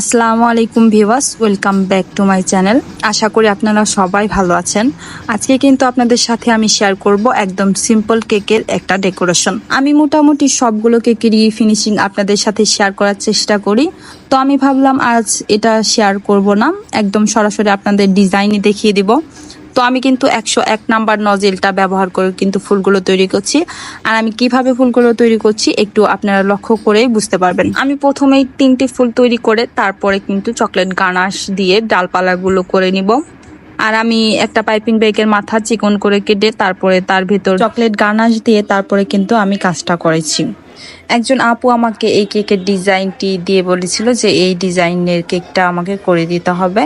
আসসালামু আলাইকুম viewers welcome back to my channel. আশা করি আপনারা সবাই ভালো আছেন। আজকে কিন্তু আপনাদের সাথে আমি শেয়ার করব একদম সিম্পল কেকের একটা ডেকোরেশন আমি মোটামুটি সবগুলো কেকেরই ফিনিশিং আপনাদের সাথে শেয়ার করার চেষ্টা করি। তো আমি ভাবলাম, আজ এটা শেয়ার করব না। একদম সরাসরি আপনাদের ডিজাইনই দেখিয়ে দিব। তো আমি কিন্তু একশো এক নাম্বার নজেলটা ব্যবহার করে কিন্তু ফুলগুলো তৈরি করছি। আর আমি কীভাবে ফুলগুলো তৈরি করছি একটু আপনারা লক্ষ্য করে বুঝতে পারবেন। আমি প্রথমেই তিনটি ফুল তৈরি করে তারপরে কিন্তু চকলেট গানাশ দিয়ে ডালপালাগুলো করে নিব। আর আমি একটা পাইপিং ব্যাগের মাথা চিকন করে কেটে তারপরে তার ভেতর চকলেট গানাশ দিয়ে তারপরে কিন্তু আমি কাজটা করেছি। একজন আপু আমাকে এই কেকের ডিজাইনটি দিয়ে বলেছিল যে এই ডিজাইনের কেকটা আমাকে করে দিতে হবে।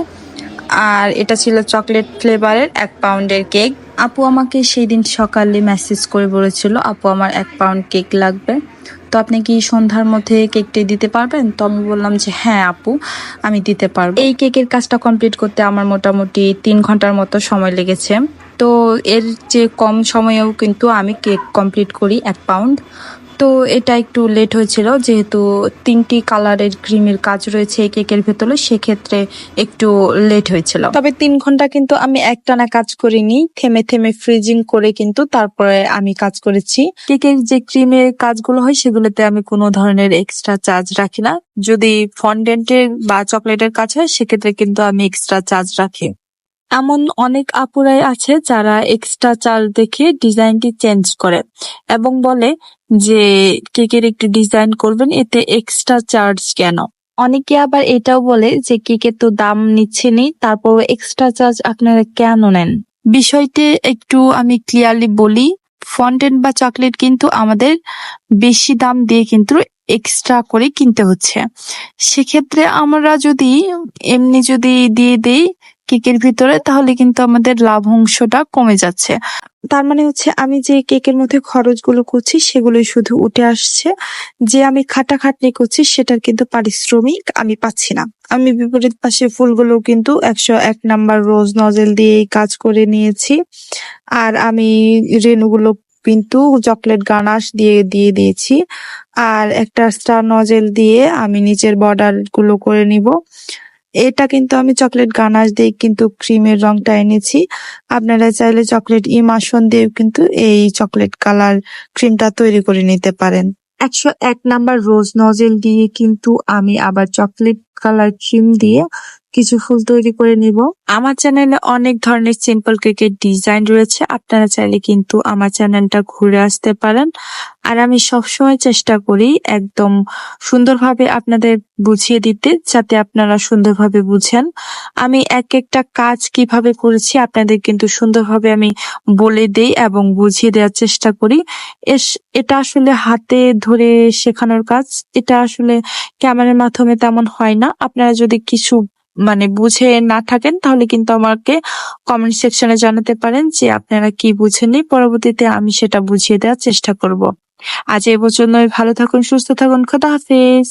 আর এটা ছিল চকলেট ফ্লেভারের এক পাউন্ডের কেক। আপু আমাকে সেই দিন সকালে মেসেজ করে বলেছিল, আপু, আমার এক পাউন্ড কেক লাগবে। তো আপনি কি সন্ধ্যার মধ্যে কেকটি দিতে পারবেন? তো আমি বললাম যে হ্যাঁ আপু, আমি দিতে পারব। এই কেকের কাজটা কমপ্লিট করতে আমার মোটামুটি তিন ঘণ্টার মতো সময় লেগেছে। তো এর যে কম সময়েও কিন্তু আমি কেক কমপ্লিট করি এক পাউন্ড। তো এটা একটু লেট হয়েছিল যেহেতু তিনটি কালারের ক্রিমের কাজ রয়েছে এই কেকের ভেতরে সেক্ষেত্রে একটু লেট হয়েছিল। তবে তিন ঘণ্টা কিন্তু আমি একটানা কাজ করিনি থেমে থেমে ফ্রিজিং করে কিন্তু তারপরে আমি কাজ করেছি। কেকের যে ক্রিমের কাজগুলো হয় সেগুলোতে আমি কোনো ধরনের এক্সট্রা চার্জ রাখি না। যদি ফন্ডেন্টের বা চকলেটের কাজ হয় সেক্ষেত্রে কিন্তু আমি এক্সট্রা চার্জ রাখি। এমন অনেক আপুরাই আছে যারা এক্সট্রা চার্জ দেখে ডিজাইনটি চেঞ্জ করে এবং বলে যে কেকের একটি ডিজাইন করবেন, এতে এক্সট্রা চার্জ কেন? অনেকে আবার এটাও বলে যে কেকের তো দাম নিচ্ছেনই তারপর এক্সট্রা চার্জ আপনারা কেন নেন? বিষয়টি একটু আমি ক্লিয়ারলি বলি ফন্টেন বা চকলেট কিন্তু আমাদের বেশি দাম দিয়ে কিন্তু এক্সট্রা করে কিনতে হচ্ছে। সেক্ষেত্রে আমরা যদি এমনি যদি দিয়ে দেই কেকের ভিতরে, তাহলে কিন্তু আমাদের লাভ অংশটা কমে যাচ্ছে। তার মানে হচ্ছে আমি যে কেকের মধ্যে খরচগুলো করছি, সেগুলোই শুধু উঠে আসছে। যে আমি খাটাখাটনি করছি, সেটার কিন্তু পারিশ্রমিক আমি পাচ্ছি না। আমি বিপরীত পাশে ফুলগুলো কিন্তু একশো এক নাম্বার রোজ নজেল দিয়ে কাজ করে নিয়েছি। আর আমি রেণুগুলো কিন্তু চকলেট গানাশ দিয়ে দিয়ে দিয়েছি। আর একটা স্টার নজেল দিয়ে আমি নিচের বর্ডারগুলো করে নিব। এটা কিন্তু আমি চকলেট গানাশ দিয়ে কিন্তু ক্রিমের রংটা এনেছি। আপনারা চাইলে চকলেট ইমাশন দিয়েও কিন্তু এই চকলেট কালার ক্রিমটা তৈরি করে নিতে পারেন। একশো এক নাম্বার রোজ নজেল দিয়ে কিন্তু আমি আবার চকলেট কালার ক্রিম দিয়ে কিছু ফুল তৈরি করে নিব। আমার চ্যানেলে অনেক ধরনের সিম্পল কেকের ডিজাইন রয়েছে। আপনারা চাইলে কিন্তু আমার চ্যানেলটা ঘুরে আসতে পারেন। আর আমি সবসময় চেষ্টা করি একদম সুন্দরভাবে আপনাদের বুঝিয়ে দিতে, যাতে আপনারা সুন্দরভাবে বুঝেন। আমি এক একটা কাজ কীভাবে করেছি আপনাদের কিন্তু সুন্দরভাবে আমি বলে দেই এবং বুঝিয়ে দেওয়ার চেষ্টা করি। এটা আসলে হাতে ধরে শেখানোর কাজ। এটা আসলে ক্যামেরার মাধ্যমে তেমন হয় না। আপনারা যদি কিছু মানে বুঝে না থাকেন, তাহলে কিন্তু আমাকে কমেন্ট সেকশনে জানাতে পারেন যে আপনারা কি বুঝেননি। পরবর্তীতে আমি সেটা বুঝিয়ে দেওয়ার চেষ্টা করব। আজ এ পর্যন্তই। ভালো থাকুন, সুস্থ থাকুন। খোদা হাফেজ।